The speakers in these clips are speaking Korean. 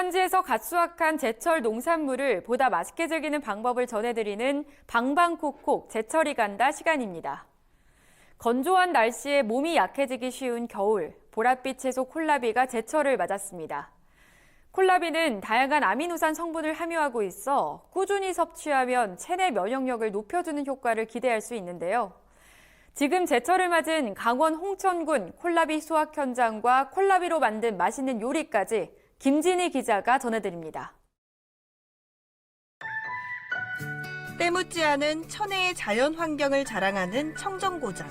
산지에서 갓 수확한 제철 농산물을 보다 맛있게 즐기는 방법을 전해드리는 방방콕콕 제철이 간다 시간입니다. 건조한 날씨에 몸이 약해지기 쉬운 겨울, 보랏빛 채소 콜라비가 제철을 맞았습니다. 콜라비는 다양한 아미노산 성분을 함유하고 있어 꾸준히 섭취하면 체내 면역력을 높여주는 효과를 기대할 수 있는데요. 지금 제철을 맞은 강원 홍천군 콜라비 수확 현장과 콜라비로 만든 맛있는 요리까지 김진희 기자가 전해드립니다. 때묻지 않은 천혜의 자연 환경을 자랑하는 청정고장.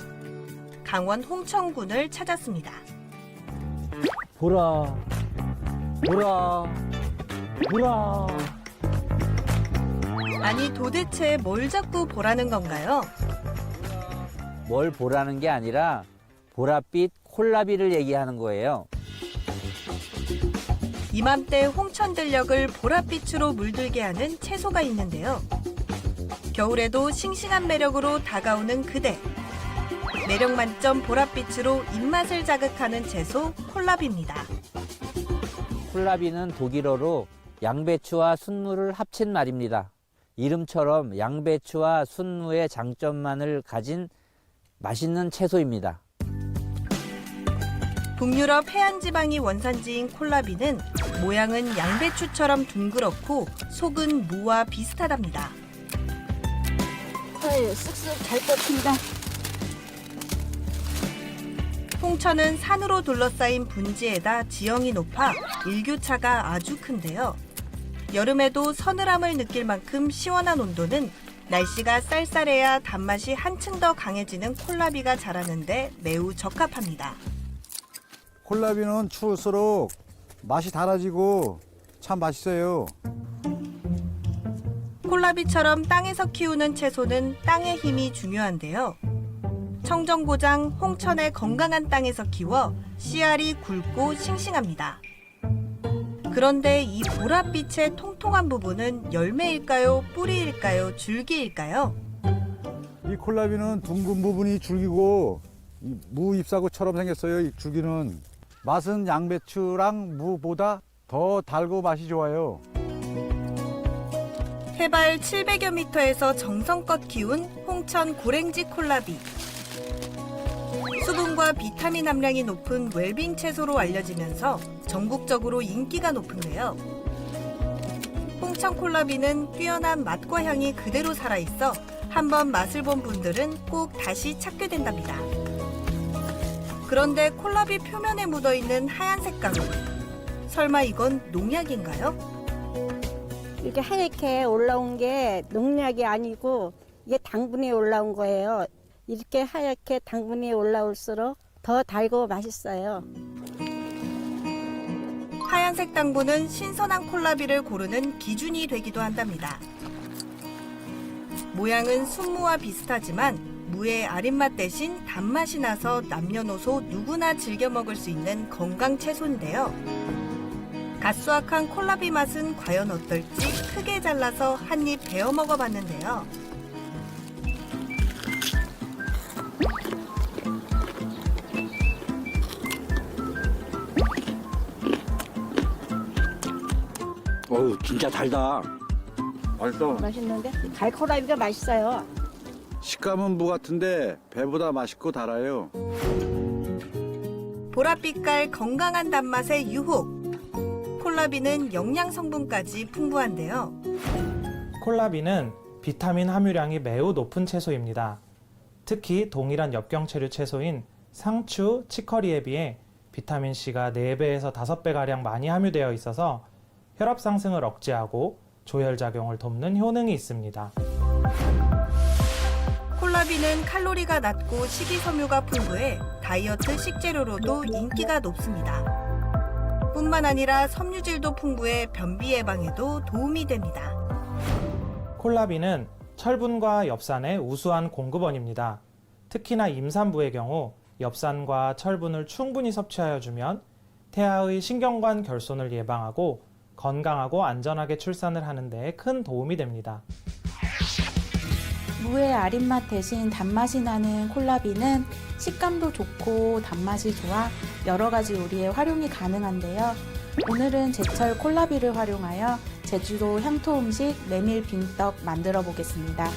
강원 홍천군을 찾았습니다. 보라, 보라, 보라. 아니 도대체 뭘 자꾸 보라는 건가요? 뭘 보라는 게 아니라 보랏빛 콜라비를 얘기하는 거예요. 이맘때 홍천 들녘을 보랏빛으로 물들게 하는 채소가 있는데요. 겨울에도 싱싱한 매력으로 다가오는 그대. 매력 만점 보랏빛으로 입맛을 자극하는 채소 콜라비입니다. 콜라비는 독일어로 양배추와 순무를 합친 말입니다. 이름처럼 양배추와 순무의 장점만을 가진 맛있는 채소입니다. 북유럽 해안 지방이 원산지인 콜라비는 모양은 양배추처럼 둥그렇고 속은 무와 비슷하답니다. 아유, 쓱쓱 잘 뻗힌다. 홍천은 산으로 둘러싸인 분지에다 지형이 높아 일교차가 아주 큰데요. 여름에도 서늘함을 느낄 만큼 시원한 온도는 날씨가 쌀쌀해야 단맛이 한층 더 강해지는 콜라비가 자라는데 매우 적합합니다. 콜라비는 추울수록 맛이 달아지고 참 맛있어요. 콜라비처럼 땅에서 키우는 채소는 땅의 힘이 중요한데요. 청정고장 홍천의 건강한 땅에서 키워 씨알이 굵고 싱싱합니다. 그런데 이 보랏빛의 통통한 부분은 열매일까요? 뿌리일까요? 줄기일까요? 이 콜라비는 둥근 부분이 줄기고 이무 잎사구처럼 생겼어요. 이 줄기는 맛은 양배추랑 무보다 더 달고 맛이 좋아요. 해발 700여 미터에서 정성껏 키운 홍천 고랭지 콜라비. 수분과 비타민 함량이 높은 웰빙 채소로 알려지면서 전국적으로 인기가 높은데요. 홍천 콜라비는 뛰어난 맛과 향이 그대로 살아있어 한번 맛을 본 분들은 꼭 다시 찾게 된답니다. 그런데 콜라비 표면에 묻어 있는 하얀색 가루. 설마 이건 농약인가요? 이렇게 하얗게 올라온 게 농약이 아니고 이게 당분이 올라온 거예요. 이렇게 하얗게 당분이 올라올수록 더 달고 맛있어요. 하얀색 당분은 신선한 콜라비를 고르는 기준이 되기도 한답니다. 모양은 순무와 비슷하지만 무의 아린맛 대신 단맛이 나서 남녀노소 누구나 즐겨 먹을 수 있는 건강 채소인데요. 갓 수확한 콜라비 맛은 과연 어떨지 크게 잘라서 한 입 베어 먹어봤는데요. 어우 진짜 달다. 맛있어. 맛있는데 갈코라비가 맛있어요. 식감은 무 같은데 배보다 맛있고 달아요. 보랏빛깔 건강한 단맛의 유혹. 콜라비는 영양 성분까지 풍부한데요. 콜라비는 비타민 함유량이 매우 높은 채소입니다. 특히 동일한 엽경체류 채소인 상추, 치커리에 비해 비타민 C가 4배에서 5배 가량 많이 함유되어 있어서 혈압 상승을 억제하고 조혈 작용을 돕는 효능이 있습니다. 콜라비는 칼로리가 낮고 식이섬유가 풍부해 다이어트 식재료로도 인기가 높습니다. 뿐만 아니라 섬유질도 풍부해 변비 예방에도 도움이 됩니다. 콜라비는 철분과 엽산의 우수한 공급원입니다. 특히나 임산부의 경우 엽산과 철분을 충분히 섭취하여 주면 태아의 신경관 결손을 예방하고 건강하고 안전하게 출산을 하는 데 큰 도움이 됩니다. 무의 아린맛 대신 단맛이 나는 콜라비는 식감도 좋고 단맛이 좋아 여러 가지 요리에 활용이 가능한데요. 오늘은 제철 콜라비를 활용하여 제주도 향토 음식 메밀 빙떡 만들어 보겠습니다.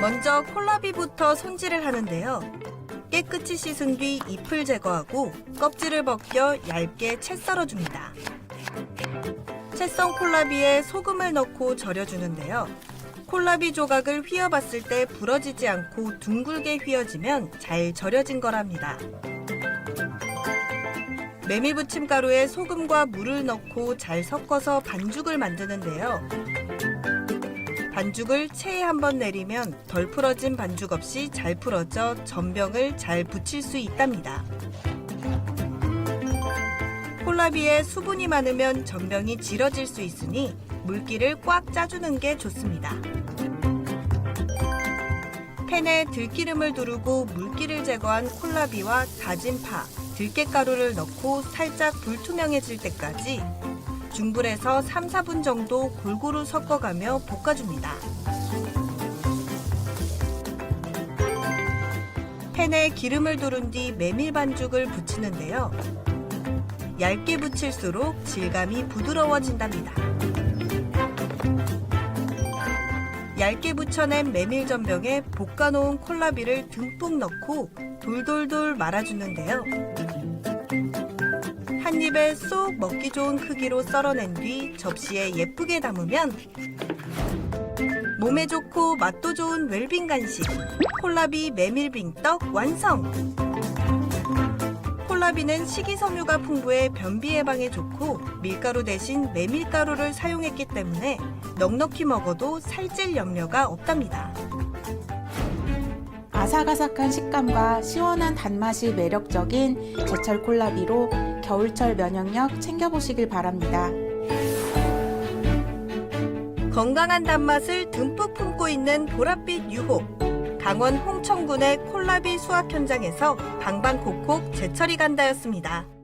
먼저 콜라비부터 손질을 하는데요. 깨끗이 씻은 뒤 잎을 제거하고 껍질을 벗겨 얇게 채 썰어줍니다. 채썬 콜라비에 소금을 넣고 절여주는데요. 콜라비 조각을 휘어봤을 때 부러지지 않고 둥글게 휘어지면 잘 절여진 거랍니다. 메밀 부침가루에 소금과 물을 넣고 잘 섞어서 반죽을 만드는데요. 반죽을 체에 한번 내리면 덜 풀어진 반죽 없이 잘 풀어져 전병을 잘 붙일 수 있답니다. 콜라비에 수분이 많으면 전병이 질어질 수 있으니 물기를 꽉 짜주는 게 좋습니다. 팬에 들기름을 두르고 물기를 제거한 콜라비와 다진 파, 들깨가루를 넣고 살짝 불투명해질 때까지 중불에서 3, 4분 정도 골고루 섞어가며 볶아줍니다. 팬에 기름을 두른 뒤 메밀 반죽을 붙이는데요. 얇게 붙일수록 질감이 부드러워진답니다. 얇게 붙여낸 메밀 전병에 볶아놓은 콜라비를 듬뿍 넣고 돌돌돌 말아주는데요. 한 입에 쏙 먹기 좋은 크기로 썰어낸 뒤 접시에 예쁘게 담으면 몸에 좋고 맛도 좋은 웰빙 간식 콜라비 메밀빙떡 완성! 콜라비는 식이섬유가 풍부해 변비 예방에 좋고 밀가루 대신 메밀가루를 사용했기 때문에 넉넉히 먹어도 살찔 염려가 없답니다. 아삭아삭한 식감과 시원한 단맛이 매력적인 제철 콜라비로 겨울철 면역력 챙겨보시길 바랍니다. 건강한 단맛을 듬뿍 품고 있는 보랏빛 유혹. 강원 홍천군의 콜라비 수확 현장에서 방방콕콕 제철이 간다였습니다.